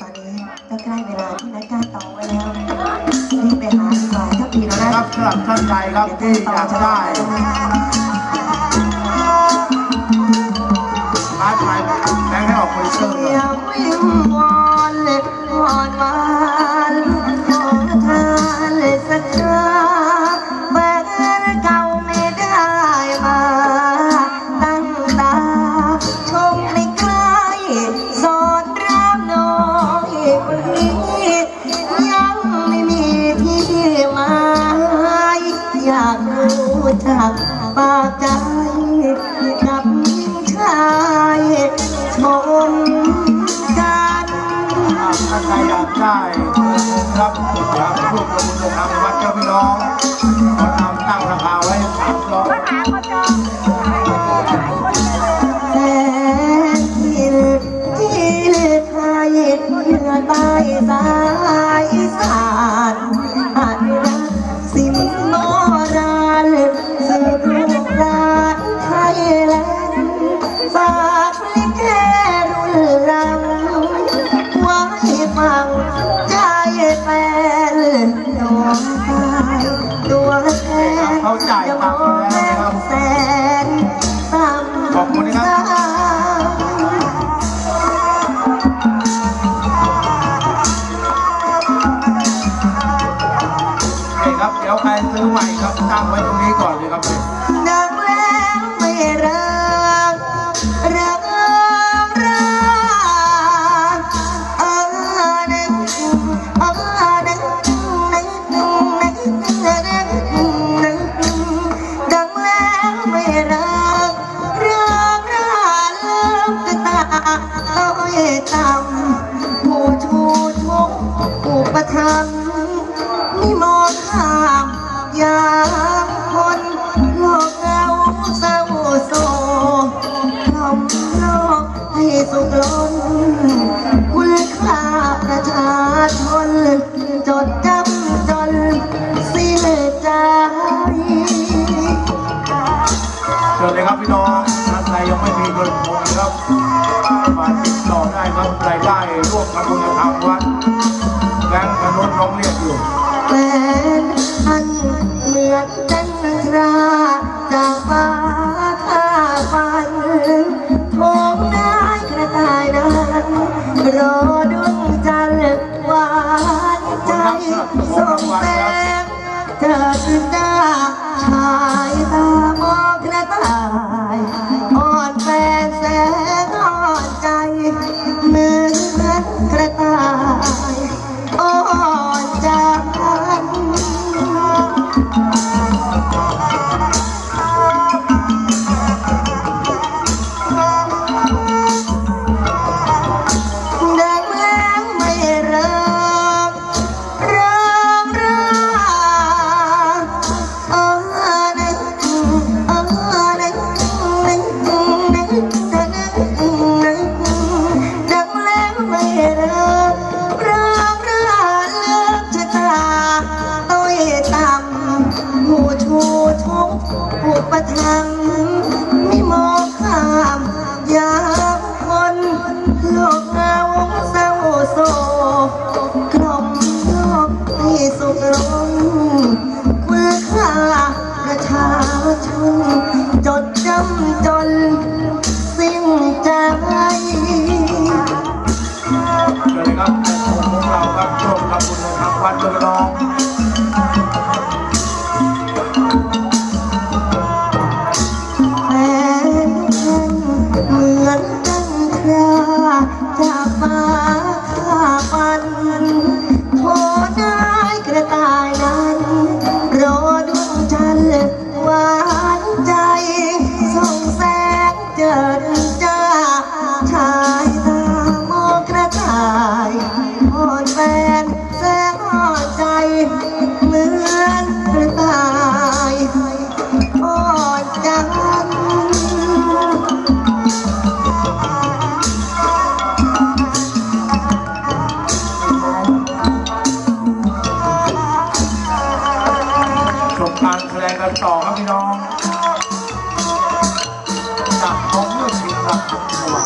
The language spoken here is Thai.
ตอนนี้ก็ใกล้เวลาที่นัดการต่อไว้แล้วรีบไปหาดีกว่าถ้าปีแล้วนะครับสำหรับท่านใดครับที่อยากได้ม จักปากใจกับชายชมกันถ้าใครอยากได้รับสุดยากร่วมประมูลลงทางวัดเจ้าพี่น้องเขาทำตั้งราคาไว้สามร้อย ดี๋ยวใครซื้อใหม่ครับตั้งไว้ตรงนี้ก่อนเลยครับพี่ดังแล้วไม่รักรักรักเออนึกเออนึกนึกนึกนึกนึกนึกดังแล้วไม่รักรักรักเลิกตาเอาไอ้ต่ำผู้ชูชกอุปถัมภ์ไม่มองข้า ยามคนโลกเงาเศร้าโศกทำโลกให้สุขล้นคุณค่าประชาชน จดจำจนสิ้นใจเชิญเลยครับพี่น้องท่านใดยังไม่มีเงินคงนะครับ มาติดต่อได้ครับรายได้ร่วมกับบุญธรรมวัดแบงค์กนุนน้องเรียกอยู่ อ ชกผู้ประทั น้องจากของเรื่องจริงครับสวัสดี